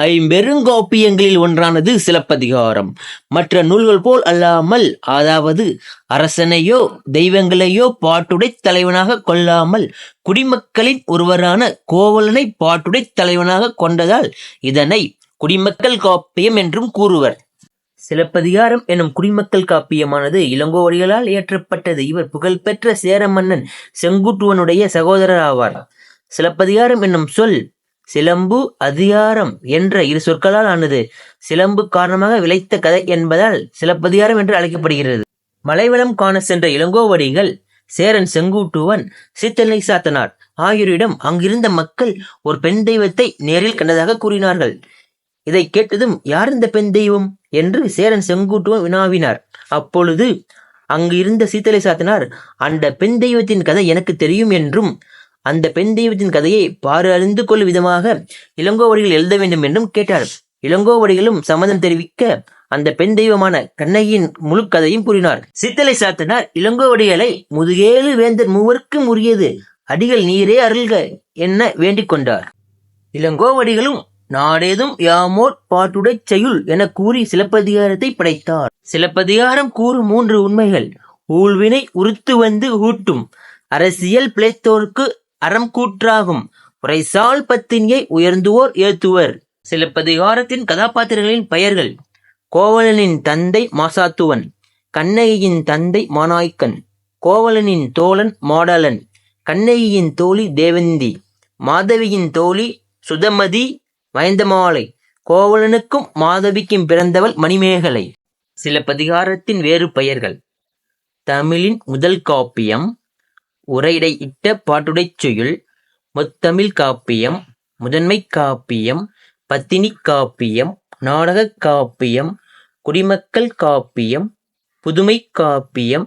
ஐம்பெருங்கோப்பியங்களில் ஒன்றானது சிலப்பதிகாரம். மற்ற நூல்கள் போல் அல்லாமல் அதாவது அரசனையோ தெய்வங்களையோ பாட்டுடைத் தலைவனாக கொள்ளாமல் குடிமக்களின் ஒருவரான கோவலனை பாட்டுடைத் தலைவனாக கொண்டதால் இதனை குடிமக்கள் காப்பியம் என்றும் கூறுவர். சிலப்பதிகாரம் எனும் குடிமக்கள் காப்பியமானது இளங்கோவடிகளால் இயற்றப்பட்டது. இவர் புகழ்பெற்ற சேர மன்னன் செங்குட்டுவனுடைய சகோதரர் ஆவார் சிலப்பதிகாரம் என்னும் சொல் சிலம்பு அதிகாரம் என்ற இரு சொற்களால் ஆனது சிலம்பு காரணமாக விளைத்த கதை என்பதால் சிலப்பதிகாரம் என்று அழைக்கப்படுகிறது. மலைவளம் காண சென்ற இளங்கோவடிகள் சேரன் செங்குட்டுவன் சீத்தலை சாத்தனார் ஆகியோரிடம் அங்கிருந்த மக்கள் ஒரு பெண் தெய்வத்தை நேரில் கண்டதாக கூறினார்கள். இதை கேட்டதும் யார் இந்த பெண் தெய்வம் என்று சேரன் செங்குட்டுவன் வினாவினார். அப்பொழுது அங்கு இருந்த சீத்தலை சாத்தனார் அந்த பெண் தெய்வத்தின் கதை எனக்கு தெரியும் என்றும் அந்த பெண் தெய்வத்தின் கதையை பாரு அறிந்து கொள்ளும் விதமாக இளங்கோவடிகள் எழுத வேண்டும் என்றும் கேட்டார். இளங்கோவடிகளும் சம்மதம் தெரிவிக்க அந்த பெண் தெய்வமான கண்ணகியின் முழு கதையும் கூறினார். சித்தலை சாத்தனார் இளங்கோவடிகளை முதுகேழு வேந்தர் மூவருக்கும் உரியது. அடிகள் நீரே அருள்க என்ன வேண்டிக் கொண்டார். இளங்கோவடிகளும் நாடேதும் யாமோர் பாட்டுடை செய்யுள் என கூறி சிலப்பதிகாரத்தை படைத்தார். சிலப்பதிகாரம் கூறும் மூன்று உண்மைகள். ஊழ்வினை உறுத்து வந்து ஊட்டும். அரசியல் பிழைத்தோர்க்கு அறம் கூற்றாகும். உரைசால் பத்தினியை உயர்ந்துவோர் ஏத்துவர். சிலப்பதிகாரத்தின் கதாபாத்திரங்களின் பெயர்கள். கோவலனின் தந்தை மாசாத்துவன். கண்ணகியின் தந்தை மானாய்க்கன் கோவலனின் தோழன் மாடலன். கண்ணகியின் தோழி தேவந்தி. மாதவியின் தோழி சுதமதி வயந்தமாலை கோவலனுக்கும் மாதவிக்கும் பிறந்தவள் மணிமேகலை. சிலப்பதிகாரத்தின் வேறு பெயர்கள். தமிழின் முதல் காப்பியம் உரையிடையிட்ட பாட்டுடைச் செய்யுள் முத்தமிழ் காப்பியம் முதன்மைக் காப்பியம் பத்தினிக் காப்பியம் நாடகக் காப்பியம் குடிமக்கள் காப்பியம் புதுமைக் காப்பியம்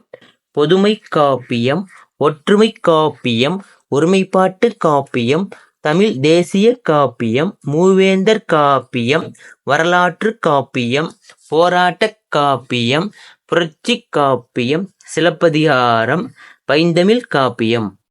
பொதுமைக் காப்பியம் ஒற்றுமைக் காப்பியம் ஒருமைப்பாட்டு காப்பியம் தமிழ் தேசிய காப்பியம் மூவேந்தர் காப்பியம் வரலாற்று காப்பியம் போராட்டக் காப்பியம் புரட்சிக் காப்பியம் சிலப்பதிகாரம் பைந்தமிழ் காப்பியம்.